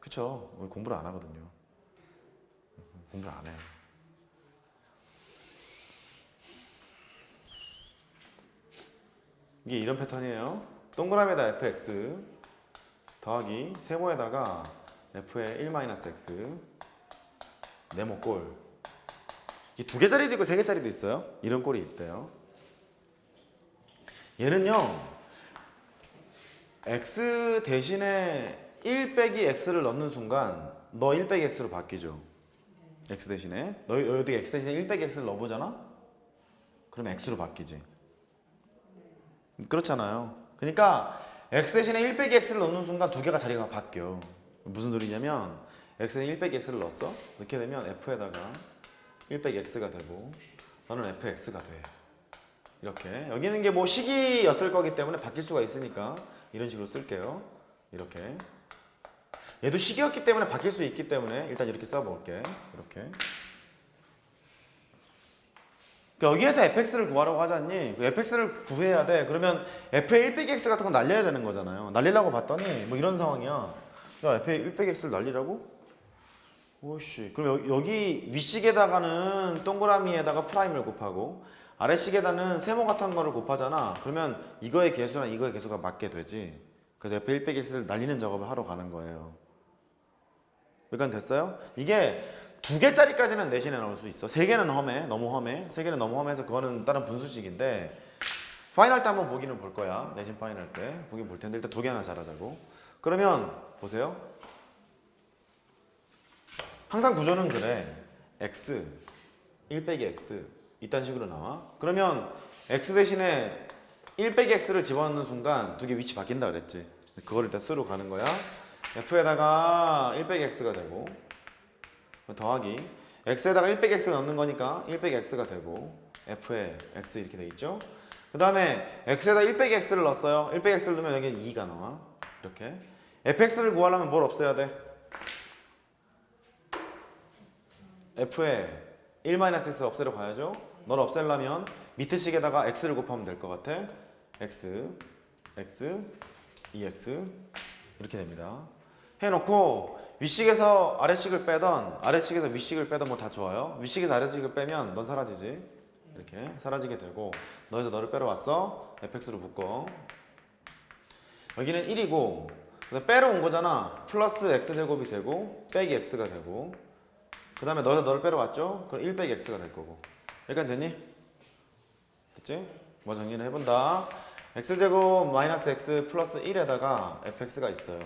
그쵸? 공부를 안 하거든요. 공부를 안 해요. 이게 이런 패턴이에요. 동그라미에다 fx 더하기 세모에다가 f의 1-x 네모 꼴. 이두 개짜리도 있고 세 개짜리도 있어요. 이런 꼴이 있대요. 얘는요. x 대신에 1 빼기 x를 넣는 순간 너 1 빼기 x로 바뀌죠. x 대신에 너 여기 x 대신에 1 빼기 x를 넣어보잖아. 그러면 x로 바뀌지. 그렇잖아요. 그러니까 x 대신에 1 빼기 x를 넣는 순간 두 개가 자리가 바뀌어. 무슨 소리냐면 x에 1 빼기 x를 넣었어. 넣게 되면 f에다가 1 빼기 x가 되고 너는 fx가 돼. 이렇게 여기 있는 게 뭐 식이였을 거기 때문에 바뀔 수가 있으니까 이런 식으로 쓸게요. 이렇게 얘도 식이었기 때문에 바뀔 수 있기 때문에 일단 이렇게 써볼게. 이렇게. 그 여기에서 fx를 구하라고 하잖니? 그 fx를 구해야 돼. 그러면 f의 1 빼기 x 같은 거 날려야 되는 거잖아요. 날리려고 봤더니 뭐 이런 상황이야. 야 f의 1 빼기 x를 날리라고? 오씨. 그럼 여, 여기 위식에다가는 동그라미에다가 프라임을 곱하고 아래식에다는 세모 같은 거를 곱하잖아. 그러면 이거의 개수랑 이거의 개수가 맞게 되지 그래서 f의 1 빼기 x를 날리는 작업을 하러 가는 거예요 여기까지 됐어요? 이게 두 개짜리까지는 내신에 나올 수 있어. 세 개는 험해. 너무 험해. 세 개는 너무 험해서 그거는 다른 분수식인데 파이널 때 한번 보기는 볼 거야. 내신 파이널 때 보긴 볼 텐데 일단 두 개나 잘하자고. 그러면 보세요. 항상 구조는 그래. x 1 빼기 x 이딴 식으로 나와. 그러면 x 대신에 1 빼기 x를 집어넣는 순간 두 개 위치 바뀐다 그랬지. 그걸 일단 수로 가는 거야. f에다가 1 빼기 x가 되고 더하기 x에다가 1 빼기 x를 넣는 거니까 1 빼기 x가 되고 f에 x 이렇게 돼 있죠. 그 다음에 x에다 1 빼기 x를 넣었어요. 1 빼기 x를 넣으면 여기는 2가 나와. 이렇게 fx를 구하려면 뭘 없애야 돼? f에 1-x를 없애러 가야죠. 널 없애려면 밑에 식에다가 x를 곱하면 될 것 같아. X, x, 2x 이렇게 됩니다. 해놓고 윗식에서 아래식을 빼던 아래식에서 윗식을 빼던 뭐 다 좋아요. 윗식에서 아래식을 빼면 넌 사라지지. 이렇게 사라지게 되고 너에서 너를 빼러 왔어. fx로 묶어. 여기는 1이고 그래서 빼러 온 거잖아. 플러스 x제곱이 되고 빼기 x가 되고 그 다음에 너에서 너를 빼러 왔죠? 그럼 1 빼기 x가 될 거고 여기까지 됐니? 됐지? 뭐 정리를 해본다. X제곱 마이너스 x 플러스 1에다가 fx가 있어요.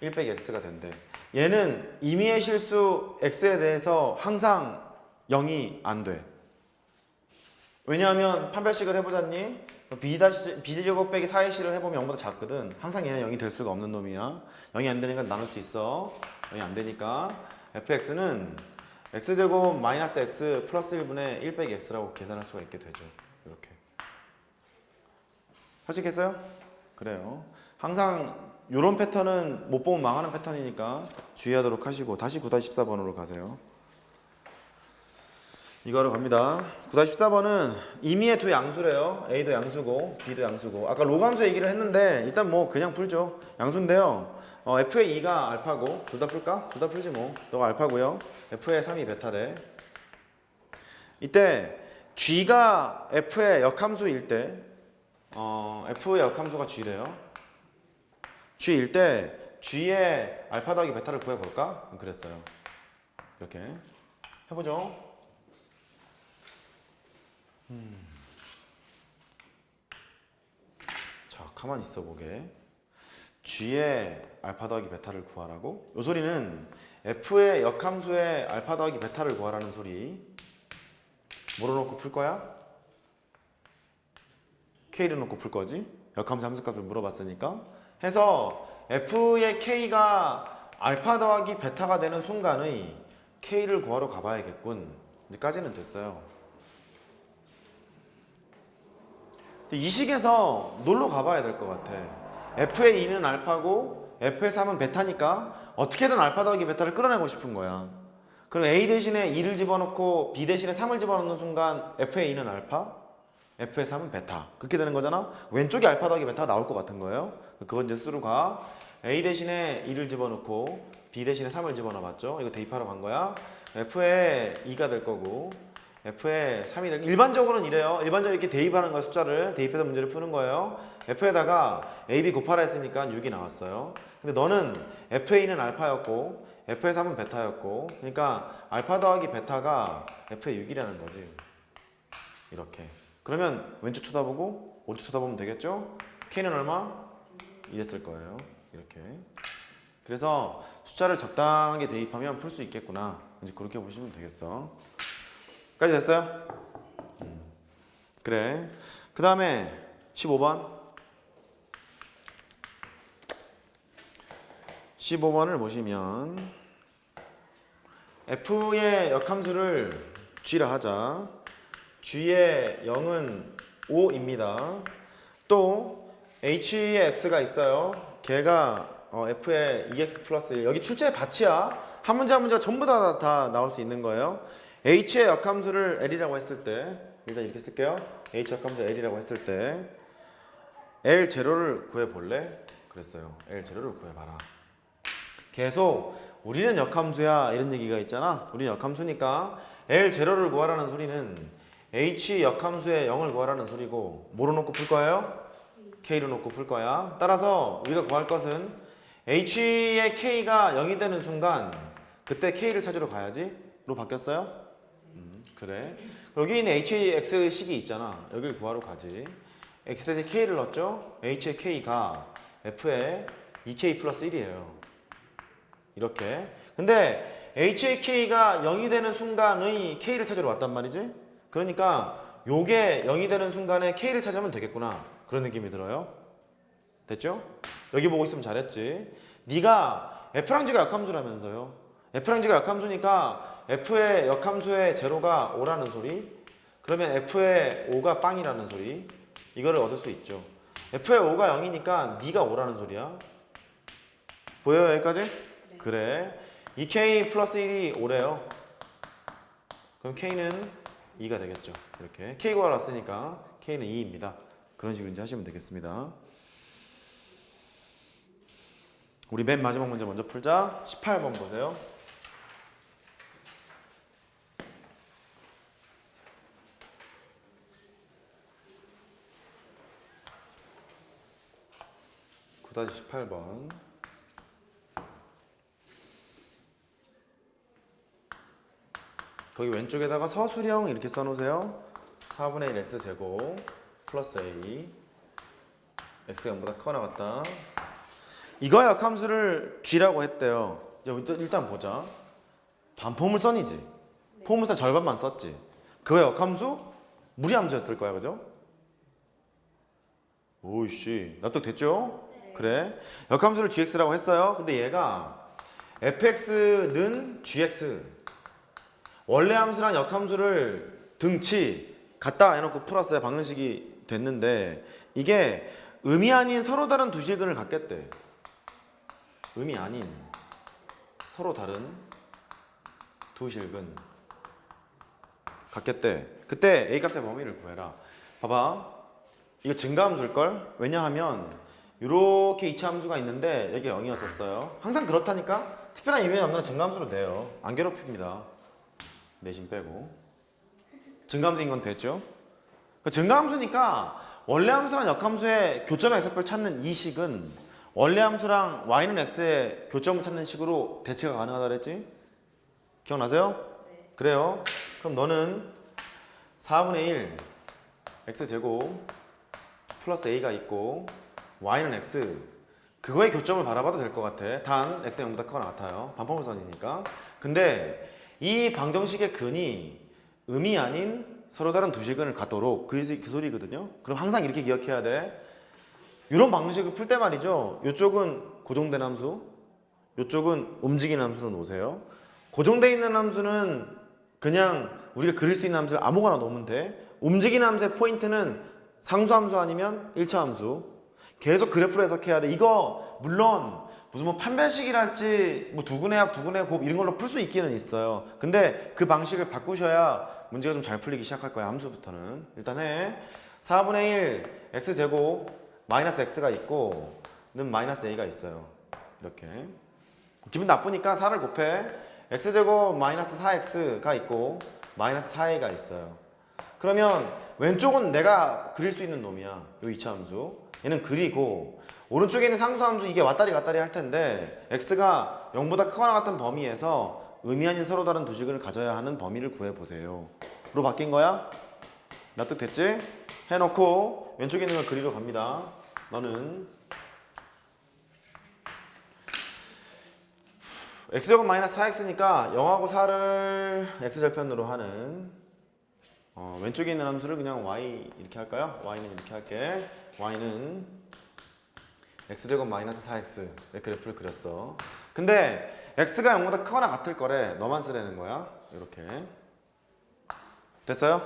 1 빼기 x가 된대. 얘는 임의의 실수 x에 대해서 항상 0이 안 돼. 왜냐하면 판별식을 해보자니 b 다시 b제곱 빼기 4의 실을 해보면 0보다 작거든. 항상 얘는 0이 될 수가 없는 놈이야. 0이 안 되니까 나눌 수 있어. 0이 안 되니까 fx는 x제곱 마이너스 x 플러스 1분의 1 빼기 x라고 계산할 수가 있게 되죠. 이렇게. 하시겠어요? 그래요. 항상 이런 패턴은 못 보면 망하는 패턴이니까 주의하도록 하시고 다시 9-14번으로 가세요. 이거로 갑니다. 9-14번은 임의의 두 양수래요. A도 양수고 B도 양수고 아까 로감수 얘기를 했는데 일단 뭐 그냥 풀죠. 양수인데요. 어, F의 2가 알파고 둘 다 풀까? 둘 다 풀지 뭐. 너가 알파고요. F의 3이 베타래. 이때 G가 F의 역함수일 때 어, F의 역함수가 G래요. G일 때 G의 알파 더하기 베타를 구해볼까? 그랬어요. 이렇게 해보죠. 음. 자, 가만히 있어 보게. G의 알파 더하기 베타를 구하라고? 이 소리는 F의 역함수의 알파 더하기 베타를 구하라는 소리. 뭐로 놓고 풀 거야? K를 놓고 풀 거지? 역함수 함수값을 물어봤으니까. 해서 F의 K가 알파 더하기 베타가 되는 순간의 K를 구하러 가봐야겠군. 여기까지는 됐어요. 이 식에서 놀러 가봐야 될 것 같아. F의 2는 알파고 F의 3은 베타니까 어떻게든 알파 더하기 베타를 끌어내고 싶은 거야. 그럼 A 대신에 2를 집어넣고 B 대신에 3을 집어넣는 순간 F의 2는 알파, F의 3은 베타. 그렇게 되는 거잖아. 왼쪽이 알파 더하기 베타가 나올 것 같은 거예요. 그건 이제 수로 가. A 대신에 2를 집어넣고 B 대신에 3을 집어넣어 봤죠? 이거 대입하러 간 거야. F에 2가 될 거고 F에 3이 될 일반적으로는 이래요. 일반적으로 이렇게 대입하는 거야 숫자를 대입해서 문제를 푸는 거예요. F에다가 A, B 곱하라 했으니까 6이 나왔어요. 근데 너는 F의 2는 알파였고 F의 3은 베타였고 그러니까 알파 더하기 베타가 F의 6이라는 거지. 이렇게. 그러면 왼쪽 쳐다보고 오른쪽 쳐다보면 되겠죠? K는 얼마? 이랬을 거예요. 이렇게. 그래서 숫자를 적당하게 대입하면 풀 수 있겠구나. 이제 그렇게 보시면 되겠어. 까지 됐어요? 음. 그래. 그 다음에 15번. 15번을 보시면 F의 역함수를 G라 하자. G의 0은 5입니다. 또 H의 X가 있어요. 걔가 어, F의 2X 플러스 1. 여기 출제 밭이야. 한 문제 한 문제가 전부 다, 다 나올 수 있는 거예요. H의 역함수를 L이라고 했을 때 일단 이렇게 쓸게요. H 역함수 L이라고 했을 때 L 제로를 구해볼래? 그랬어요. L 제로를 구해봐라. 계속 우리는 역함수야 이런 얘기가 있잖아. 우리는 역함수니까 L 제로를 구하라는 소리는 H 역함수의 0을 구하라는 소리고 뭐로 놓고 풀 거예요? K로 놓고 풀 거야. 따라서 우리가 구할 것은 H의 K가 0이 되는 순간 그때 K를 찾으러 가야지. 로 바뀌었어요? 음, 그래. 여기 있는 HX 식이 있잖아. 여기를 구하러 가지. X 대신 K를 넣었죠? H의 K가 F의 2K 플러스 1이에요. 이렇게. 근데 HAK가 0이 되는 순간의 K를 찾으러 왔단 말이지? 그러니까 요게 0이 되는 순간에 K를 찾으면 되겠구나. 그런 느낌이 들어요. 됐죠? 여기 보고 있으면 잘했지. 네가 F랑 G가 역함수라면서요. F랑 G가 역함수니까 F의 역함수의 제로가 5라는 소리. 그러면 F의 5가 빵이라는 소리. 이거를 얻을 수 있죠. F의 5가 0이니까 네가 5라는 소리야. 보여요 여기까지? 그래. 2K 플러스 1이 5래요. 그럼 K는 2가 되겠죠. 이렇게. K 구하렀으니까 K는 2입니다. 그런 식으로 이제 하시면 되겠습니다. 우리 맨 마지막 문제 먼저 풀자. 18번 보세요. 구다시 18번. 거기 왼쪽에다가 서술형 이렇게 써놓으세요. 4분의 1 x 제곱 플러스 a x가 0보다 커 나갔다. 이거 역함수를 g라고 했대요. 야, 일단- 일단 보자. 반포물 선이지. 포물선 절반만 썼지. 그거 역함수 무리함수였을 거야, 그죠? 오이씨, 납득됐죠? 그래. 역함수를 gx라고 했어요. 근데 얘가 fx는 gx 원래 함수랑 역함수를 등치 갖다 해놓고 풀었어요. 방정식이 됐는데 이게 의미 아닌 서로 다른 두 실근을 갖겠대. 의미 아닌 서로 다른 두 실근 갖겠대. 그때 a 값의 범위를 구해라. 봐봐. 이거 증가함수일 걸? 왜냐하면 이렇게 이차 함수가 있는데 여기 0이었었어요. 항상 그렇다니까. 특별한 이유는 없는 증가함수로 돼요. 안 괴롭힙니다. 내신 빼고 증가함수인 건 됐죠? 그 증가함수니까 원래 함수랑 역함수의 교점의 x표를 찾는 이 식은 원래 함수랑 y는 x의 교점을 찾는 식으로 대체가 가능하다 그랬지? 기억나세요? 그래요. 그럼 너는 4분의 1 x제곱 플러스 a가 있고 y는 x 그거의 교점을 바라봐도 될 것 같아. 단 x가 0보다 크거나 같아요. 반포물선이니까. 근데 이 방정식의 근이 음이 아닌 서로 다른 두 식근을 갖도록 그, 그 소리거든요. 그럼 항상 이렇게 기억해야 돼. 이런 방식을 풀 때 말이죠. 이쪽은 고정된 함수, 이쪽은 움직이는 함수로 놓으세요. 고정돼 있는 함수는 그냥 우리가 그릴 수 있는 함수를 아무거나 놓으면 돼. 움직이는 함수의 포인트는 상수함수 아니면 1차 함수. 계속 그래프로 해석해야 돼. 이거 물론 무슨 뭐 판별식이랄지 뭐 두근의 합, 두근의 곱 이런 걸로 풀 수 있기는 있어요. 근데 그 방식을 바꾸셔야 문제가 좀 잘 풀리기 시작할 거야. 함수부터는. 일단 해. 4분의 1 x 제곱 마이너스 x가 있고 는 마이너스 a가 있어요. 이렇게 기분 나쁘니까 4를 곱해 x제곱 마이너스 4x가 있고 마이너스 4a가 있어요 그러면 왼쪽은 내가 그릴 수 있는 놈이야 요 이차함수 얘는 그리고 오른쪽에 있는 상수함수 이게 왔다리 갔다리 할 텐데 x가 0보다 크거나 같은 범위에서 의미 아닌 서로 다른 두 식을 가져야 하는 범위를 구해보세요 로 바뀐 거야? 납득됐지? 해놓고 왼쪽에 있는 걸 그리러 갑니다 너는 x제곱 마이너스 4x니까 0하고 4를 x절편으로 하는 어, 왼쪽에 있는 함수를 그냥 y 이렇게 할까요? y는 이렇게 할게 y는 x제곱 마이너스 4x 의 그래프를 그렸어. 근데 x가 0보다 크거나 같을 거래. 너만 쓰라는 거야. 이렇게. 됐어요?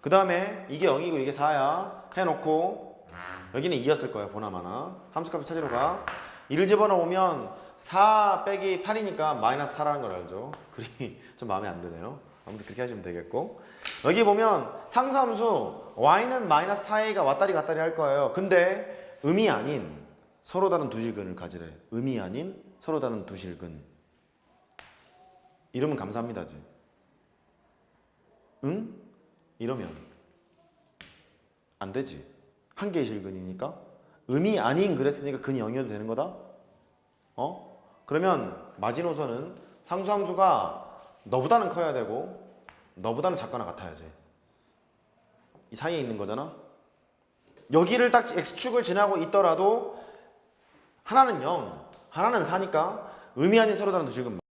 그 다음에 이게 0이고 이게 4야 해놓고 여기는 2였을 거야 보나마나. 함수값을 찾으러 가. 2를 집어넣으면 4 빼기 8이니까 마이너스 4라는 걸 알죠? 그림이 좀 마음에 안 드네요. 아무튼 그렇게 하시면 되겠고 여기 보면 상수함수 y는 마이너스 4a가 왔다리 갔다리 할 거예요. 근데 음이 아닌 서로 다른 두 실근을 가지래. 음이 아닌 서로 다른 두 실근. 이러면 감사합니다지 응? 이러면 안 되지. 한 개의 실근이니까. 음이 아닌 그랬으니까 근이 0이어도 되는 거다. 어? 그러면 마지노선은 상수함수가 너보다는 커야 되고 너보다는 작거나 같아야지. 이 사이에 있는 거잖아? 여기를 딱 x축을 지나고 있더라도 하나는 0 하나는 4니까 의미 아닌 서로 다른 두 식은